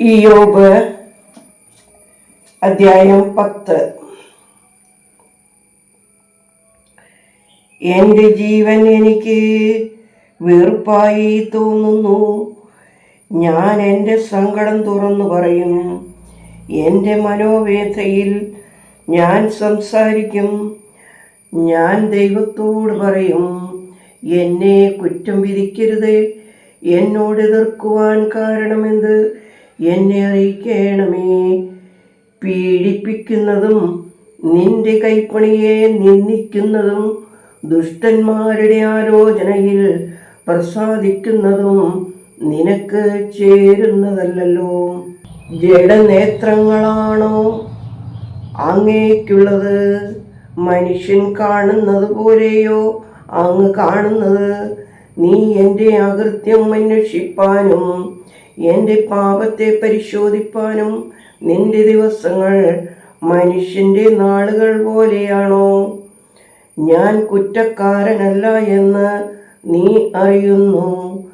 ഇയോബ് അധ്യായം പത്ത്. എന്റെ ജീവൻ എനിക്ക് വെറുപ്പായി തോന്നുന്നു. ഞാൻ എന്റെ സങ്കടം തുറന്നു പറയും. എന്റെ മനോവേദയിൽ ഞാൻ സംസാരിക്കും. ഞാൻ ദൈവത്തോട് പറയും എന്നെ കുറ്റം വിധിക്കരുത്. എന്നോട് എതിർക്കുവാൻ കാരണമെന്ത്? എന്നെ അറിയിക്കണമേ. പീഡിപ്പിക്കുന്നതും നിന്റെ കൈപ്പണിയെ നിന്ദിക്കുന്നതും ദുഷ്ടന്മാരുടെ ആലോചനയിൽ പ്രസാദിക്കുന്നതും നിനക്ക് ചേരുന്നതല്ലല്ലോ. ജഡനേത്രങ്ങളാണോ അങ്ങേക്കുള്ളത്? മനുഷ്യൻ കാണുന്നത് പോലെയോ അങ്ങ് കാണുന്നത്? നീ എന്റെ അകൃത്യം അന്വേഷിപ്പാനും എന്റെ പാപത്തെ പരിശോധിപ്പാനും നിന്റെ ദിവസങ്ങൾ മനുഷ്യന്റെ നാളുകൾ പോലെയാണോ? ഞാൻ കുറ്റക്കാരനല്ല എന്ന് നീ അറിയുന്നു.